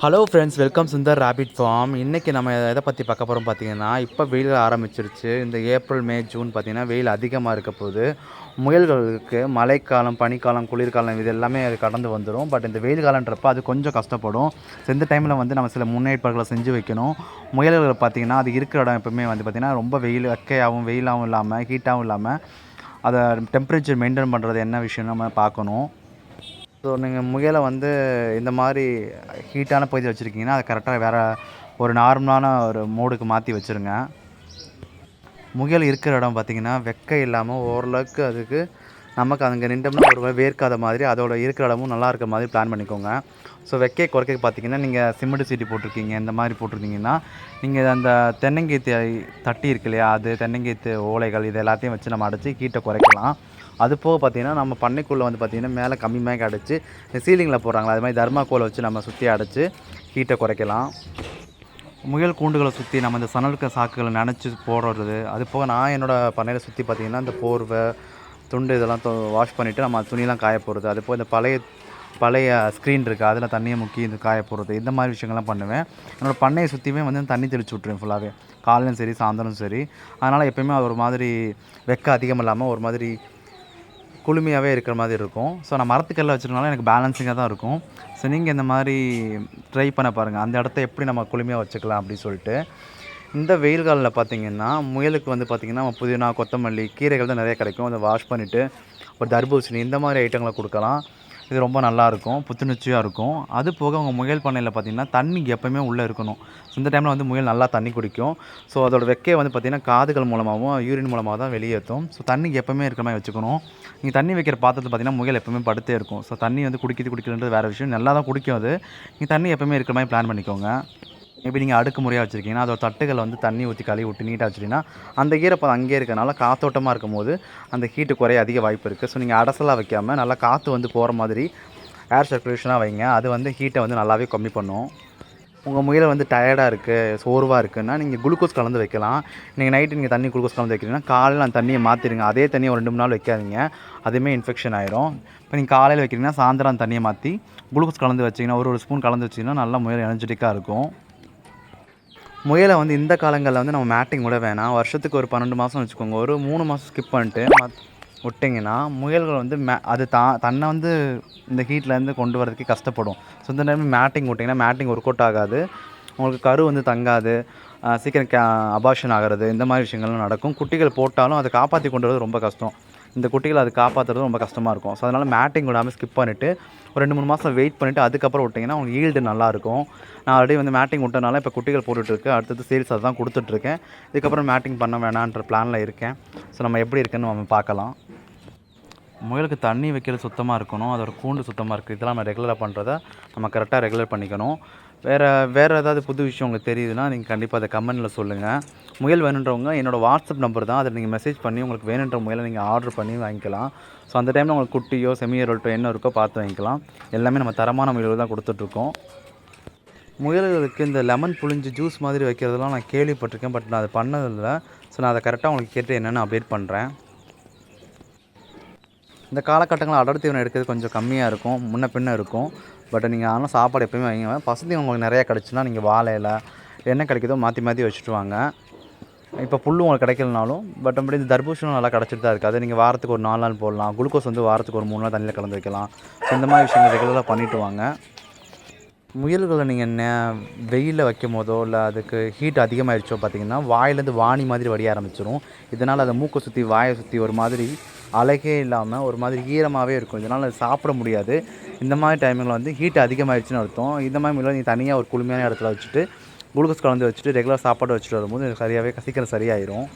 Hello friends welcome Sundar rapid farm இன்றைக்கி நம்ம எதை பற்றி பார்க்க போகிறோம் பார்த்தீங்கன்னா இப்போ வெயில் ஆரம்பிச்சிருச்சு. இந்த ஏப்ரல் மே ஜூன் பார்த்திங்கன்னா வெயில் அதிகமாக இருக்க போது முயல்களுக்கு மழைக்காலம் பனிக்காலம் குளிர்காலம் இது எல்லாமே அது கடந்து வந்துடும் பட் இந்த வெயில் காலன்றப்ப அது கொஞ்சம் கஷ்டப்படும். இந்த டைமில் வந்து நம்ம சில முன்னேற்பாடுகளை செஞ்சு வைக்கணும். முயல்கள் பார்த்திங்கன்னா அது இருக்கிற இடம் எப்பவுமே வந்து பார்த்திங்கன்னா ரொம்ப வெயில் வெக்கையாகவும் வெயிலாகவும் இல்லாமல் ஹீட்டாகவும் இல்லாமல் அதை டெம்பரேச்சர் மெயின்டைன் பண்ணுறது என்ன விஷயம் நம்ம பார்க்கணும். ஸோ நீங்கள் முயலை வந்து இந்த மாதிரி ஹீட்டான பகுதி வச்சுருக்கீங்கன்னா அதை கரெக்டாக வேறு ஒரு நார்மலான ஒரு மோடுக்கு மாற்றி வச்சுருங்க. முயல் இருக்கிற இடம் பார்த்திங்கன்னா வெக்கை இல்லாமல் ஓரளவுக்கு அதுக்கு நமக்கு அங்கே நின்றோம்னா ஒரு வேர்க்காத மாதிரி அதோட இருக்கிற இடமும் நல்லா இருக்க மாதிரி பிளான் பண்ணிக்கோங்க. ஸோ வெக்கையை குறைக்க பார்த்தீங்கன்னா நீங்கள் சிமெண்ட் சீட்டி போட்டிருக்கீங்க இந்த மாதிரி போட்டிருந்தீங்கன்னா நீங்கள் அந்த தென்னங்கீத்து தட்டி இருக்கு இல்லையா அது தென்னங்கீத்து ஓலைகள் இது எல்லாத்தையும் வச்சு நம்ம அடைச்சி ஹீட்டை குறைக்கலாம். அது போக பார்த்தீங்கன்னா நம்ம பண்ணைக்குள்ளே வந்து பார்த்திங்கன்னா மேலே கம்மி மேக் அடைச்சி சீலிங்கில் போடுறாங்களா அது மாதிரி தர்மாக்கோலை வச்சு நம்ம சுற்றி அடைச்சி ஹீட்டை குறைக்கலாம். முயல் கூண்டுகளை சுற்றி நம்ம இந்த சணலுக்க சாக்குகளை நினச்சி போடுறது. அது போக நான் என்னோடய பண்ணையில் சுற்றி பார்த்திங்கன்னா இந்த போர்வை துண்டு இதெல்லாம் வாஷ் பண்ணிவிட்டு நம்ம துணியெல்லாம் காய போடுறது. அது போக இந்த பழைய பழைய ஸ்க்ரீன் இருக்குது அதில் தண்ணியை முக்கி இந்த காய போடுறது. இந்த மாதிரி விஷயங்கள்லாம் பண்ணுவேன். என்னோடய பண்ணையை சுற்றியுமே வந்து தண்ணி தெளிச்சு விட்ருவேன் ஃபுல்லாகவே காலையிலும் சரி சாயந்தரம் சரி. அதனால் எப்போயுமே அது ஒரு மாதிரி வெக்க அதிகம் இல்லாமல் ஒரு மாதிரி குளுமையாகவே இருக்கிற மாதிரி இருக்கும். ஸோ நான் மரத்துக்கல்ல வச்சுருக்கனால எனக்கு பேலன்ஸிங்காக தான் இருக்கும். ஸோ நீங்கள் இந்த மாதிரி ட்ரை பண்ண பாருங்கள் அந்த இடத்த எப்படி நம்ம குளுமையாக வச்சுக்கலாம் அப்படின்னு சொல்லிட்டு. இந்த வெயில் காலில் பார்த்தீங்கன்னா முயலுக்கு வந்து பார்த்திங்கன்னா புதினா கொத்தமல்லி கீரைகள் தான் நிறைய கிடைக்கும். அதை வாஷ் பண்ணிவிட்டு ஒரு தர்பூசணி இந்த மாதிரி ஐட்டங்களை கொடுக்கலாம். இது ரொம்ப நல்லாயிருக்கும் புத்துணர்ச்சியாக இருக்கும். அது போக அவங்க முயல் பண்ணையில் பார்த்தீங்கன்னா தண்ணி எப்போயுமே உள்ளே இருக்கணும். இந்த டைமில் வந்து முயல் நல்லா தண்ணி குடிக்கும். ஸோ அதோட வெக்கையை வந்து பார்த்திங்கன்னா காதுகள் மூலமாகவும் யூரின் மூலமாக தான் வெளியேற்றும். ஸோ தண்ணி எப்போவுமே இருக்கிற மாதிரி வச்சுக்கணும். நீங்கள் தண்ணி வைக்கிற பாத்திரத்தில் பார்த்தீங்கன்னா முயல் எப்போயுமே படுத்தே இருக்கும். ஸோ தண்ணி வந்து குடிக்கிறது குடிக்கலன்றது வேறு விஷயம். நல்லா தான் குடிக்கும் அது. நீங்கள் தண்ணி எப்போயுமே இருக்கிற மாதிரி பிளான் பண்ணிக்கோங்க. இப்போ நீங்கள் அடுக்கு முறையாக வச்சுருக்கீங்கன்னா அதோட தட்டுகளை வந்து தண்ணி ஊற்றி கழுவி விட்டு நீட்டாக வச்சுட்டிங்கன்னா அந்த ஈரப்பதம் அங்கேயே இருக்கனால காத்தோட்டமாக இருக்கும் போது அந்த ஹீட்டு குறைய அதிக வாய்ப்பு இருக்குது ஸோ நீங்கள் அடசலாக வைக்காமல் நல்லா காற்று வந்து போகிற மாதிரி ஏர் சர்க்குலேஷனாக வைங்க. அது வந்து ஹீட்டை வந்து நல்லாவே கம்மி பண்ணும். உங்கள் முயலை வந்து டயர்டாக இருக்குது சோர்வாக இருக்குன்னா நீங்கள் குளுக்கோஸ் கலந்து வைக்கலாம். நீங்கள் நைட்டு நீங்கள் தண்ணி குளுக்கோஸ் கலந்து வைக்கிறீங்கன்னா காலையில் அந்த தண்ணியை மாற்றிடுங்க அதே தண்ணியை ஒரு ரெண்டு மூணு நாள் வைக்காதீங்க. அதுவுமே இன்ஃபெக்ஷன் ஆயிரும். இப்போ நீங்கள் காலையில் வைக்கிறீங்கன்னா சாயந்தரம் அந்த தண்ணியை மாற்றி குளுக்கோஸ் கலந்து வச்சிங்கன்னா ஒரு ஒரு ஸ்பூன் கலந்து வச்சிங்கன்னா நல்லா முயல் எனர்ஜெட்டிக்காக இருக்கும். முயலை வந்து இந்த காலங்களில் வந்து நம்ம மேட்டிங் விட வேணாம். வருஷத்துக்கு ஒரு பன்னெண்டு மாதம் வச்சுக்கோங்க. ஒரு மூணு மாதம் ஸ்கிப் பண்ணிட்டு விட்டிங்கன்னா முயல்கள் வந்து மே அது தா தன்னை வந்து இந்த ஹீட்லேருந்து கொண்டு வரதுக்கு கஷ்டப்படும். ஸோ இந்த டைம் மேட்டிங் விட்டிங்கன்னா மேட்டிங் ஒர்க் அவுட் ஆகாது. உங்களுக்கு கரு வந்து தங்காது. சீக்கிரம் கே அபாஷன் ஆகிறது இந்த மாதிரி விஷயங்கள்லாம் நடக்கும். குட்டிகள் போட்டாலும் அதை காப்பாற்றி கொண்டு வரது ரொம்ப கஷ்டம். இந்த குட்டிகளை அது காப்பாற்றுறது ரொம்ப கஷ்டமாக இருக்கும். ஸோ அதனால் மேட்டிங் விடாமல் ஸ்கிப் பண்ணிவிட்டு ஒரு ரெண்டு மூணு மாதம் வெயிட் பண்ணிவிட்டு அதுக்கப்புறம் விட்டிங்கன்னா அவங்க ஈல்டு நல்லாயிருக்கும் நான் ஆல்ரெடி வந்து மேட்டிங் விட்டனால இப்போ குட்டிகள் போட்டுட்ருக்கு அடுத்தது சேல்ஸ் அதுதான் கொடுத்துட்ருக்கேன் இதுக்கப்புறம் மேட்டிங் பண்ண வேணான்ற பிளானில் இருக்கேன். ஸோ நம்ம எப்படி இருக்குன்னு நம்ம பார்க்கலாம். முயலுக்கு தண்ணி வைக்கிறது சுத்தமாக இருக்கணும். அதோட கூண்டு சுத்தமாக இருக்குது இதெல்லாம் நம்ம ரெகுலராக பண்ணுறத நம்ம கரெக்டாக ரெகுலர் பண்ணிக்கணும். வேறு வேறு ஏதாவது புது விஷயம் உங்களுக்கு தெரியுதுன்னா நீங்கள் கண்டிப்பாக அதை கமெண்ட்டில் சொல்லுங்கள் முயல் வேணுன்றவங்க என்னோடய வாட்ஸ்அப் நம்பர் தான். அதை நீங்கள் மெசேஜ் பண்ணி உங்களுக்கு வேணுன்ற முயலை நீங்கள் ஆர்டர் பண்ணி வாங்கிக்கலாம். ஸோ அந்த டைமில் உங்களுக்கு குட்டியோ செமியரோல்ட்டோ என்ன இருக்கோ பார்த்து வாங்கிக்கலாம். எல்லாமே நம்ம தரமான முயல்கள் தான் கொடுத்துட்ருக்கோம் முயல்களுக்கு இந்த லெமன் புழிஞ்சு ஜூஸ் மாதிரி வைக்கிறதெல்லாம் நான் கேள்விப்பட்டிருக்கேன். பட் நான் அதை பண்ணதில்லை. ஸோ நான் அதை கரெக்டாக உங்களுக்கு கேட்டு என்னென்னு அப்டேட் பண்ணுறேன் இந்த காலகட்டங்களில் அடர் தீவனம் எடுக்கிறது கொஞ்சம் கம்மியாக இருக்கும் முன்ன பின்ன இருக்கும். பட் நீங்கள் ஆனால் சாப்பாடு எப்பயுமே வைங்க பசுதி உங்களுக்கு நிறையா கிடச்சுன்னா நீங்கள் வாழை இலை என்ன கிடைக்குதோ மாற்றி மாற்றி வச்சுட்டு வாங்க இப்போ புல் உங்களுக்கு கிடைக்கலனாலும் பட் அப்படி இந்த தர்பூசணும் நல்லா கிடச்சிட்டு தான் இருக்குது அதை நீங்கள் வாரத்துக்கு ஒரு நாலு நாள் போடலாம். குளுக்கோஸ் வந்து வாரத்துக்கு ஒரு மூணு நாள் தண்ணியில் கலந்து வைக்கலாம். ஸோ இந்த மாதிரி விஷயங்கள் ரெகுலராக பண்ணிட்டு வாங்க. முயல்களை நீங்கள் நே வெயிலில் வைக்கும் போதோ இல்லை அதுக்கு ஹீட் அதிகமாகிடுச்சோ பார்த்தீங்கன்னா வாயிலேருந்து வாணி மாதிரி வடிய ஆரம்பிச்சிடும் இதனால் அதை மூக்கை சுற்றி வாயை சுற்றி ஒரு மாதிரி அழகே இல்லாமல் ஒரு மாதிரி ஈரமாகவே இருக்கும். இதனால் அது சாப்பிட முடியாது. இந்த மாதிரி டைமிங்கில் வந்து ஹீட் அதிகமாகிடுச்சுன்னு அர்த்தம். இந்த மாதிரி முயலை நீங்கள் தனியாக ஒரு குளுமையான இடத்துல வச்சுட்டு குளுக்கோஸ் கலந்து வச்சுட்டு ரெகுலர் சாப்பாடு வச்சுட்டு வரும்போது சரியாகவே சீக்கிரம் சரியாயிரும்.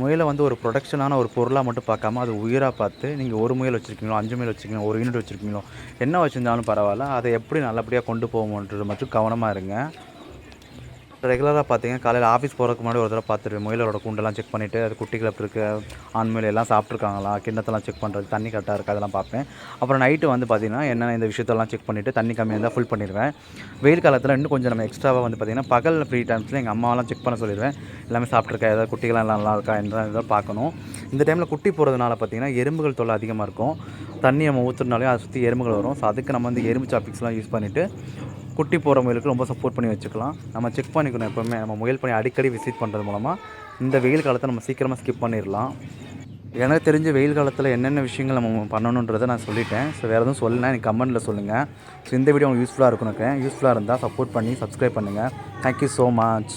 முயலை வந்து ஒரு ப்ரொடக்ஷனான ஒரு பொருளாக மட்டும் பார்க்காம அது உயிராக பார்த்து நீங்கள் ஒரு முயல் வச்சுருக்கீங்களோ அஞ்சு முயல் வச்சுருக்கீங்களோ ஒரு யூனிட் வச்சுருக்கீங்களோ என்ன வச்சுருந்தாலும் பரவாயில்ல. அதை எப்படி நல்லபடியாக கொண்டு போகணுன்றது மட்டும் கவனமாக இருங்க. ரெகுலராக பார்த்தீங்கன்னா காலையில் ஆஃபீஸ் போகிறதுக்கு முன்னாடி ஒரு தடவை பார்த்துட்டு முயலோட கூண்டெல்லாம் செக் பண்ணிவிட்டு அது குட்டிகள் எப்படி இருக்குது ஆண்மையில எல்லாம் சாப்பிட்ருக்காங்களா கிண்ணத்தெல்லாம் செக் பண்ணுறது தண்ணி கரெக்டாக இருக்கா அதெல்லாம் பார்ப்பேன். அப்புறம் நைட்டு வந்து பார்த்தீங்கன்னா என்னென்ன இந்த விஷயத்தெல்லாம் செக் பண்ணிவிட்டு தண்ணி கம்மியாக இருந்தால் ஃபுல் பண்ணிடுவேன். வெயில் காலத்தில் இன்னும் கொஞ்சம் நம்ம எக்ஸ்ட்ராவாக வந்து பார்த்திங்கன்னா பகல் ஃப்ரீ டைம்ஸில் எங்கள் அம்மாவெல்லாம் செக் பண்ண சொல்லிடுவேன். எல்லாமே சாப்பிட்ருக்கா ஏதாவது குட்டிகள்லாம் நல்லா இருக்கா என்ன இதை பார்க்கணும். இந்த டைமில் குட்டி போகிறதுனால பார்த்தீங்கன்னா எறும்புகள் தொல்லை அதிகமாக இருக்கும். தண்ணி நம்ம ஊற்றுனாலே அதை சுற்றி எறும்புகள் வரும். ஸோ அதுக்கு நம்ம வந்து எறும்பு சாப்பிக்ஸ்லாம் யூஸ் பண்ணிவிட்டு குட்டி போகிற முயலுக்கு ரொம்ப சப்போர்ட் பண்ணி வச்சுக்கலாம். நம்ம செக் பண்ணிக்கணும் எப்போவுமே. நம்ம முயல் பண்ணி அடிக்கடி விசிட் பண்ணுறது மூலமாக இந்த வெயில் காலத்தை நம்ம சீக்கிரமாக ஸ்கிப் பண்ணிடலாம் எனக்கு தெரிஞ்ச வெயில் காலத்தில் என்னென்ன விஷயங்கள் நம்ம பண்ணணுன்றதை நான் சொல்லிட்டேன். ஸோ வேறு எதுவும் சொல்லலைன்னா எனக்கு கமெண்ட்டில் சொல்லுங்கள் ஸோ இந்த வீடியோ உங்களுக்கு யூஸ்ஃபுல்லாக இருக்கும் நினைக்கிறேன். யூஸ்ஃபுல்லாக இருந்தால் சப்போர்ட் பண்ணி சப்ஸ்கிரைப் பண்ணுங்கள் தேங்க்யூ ஸோ மச்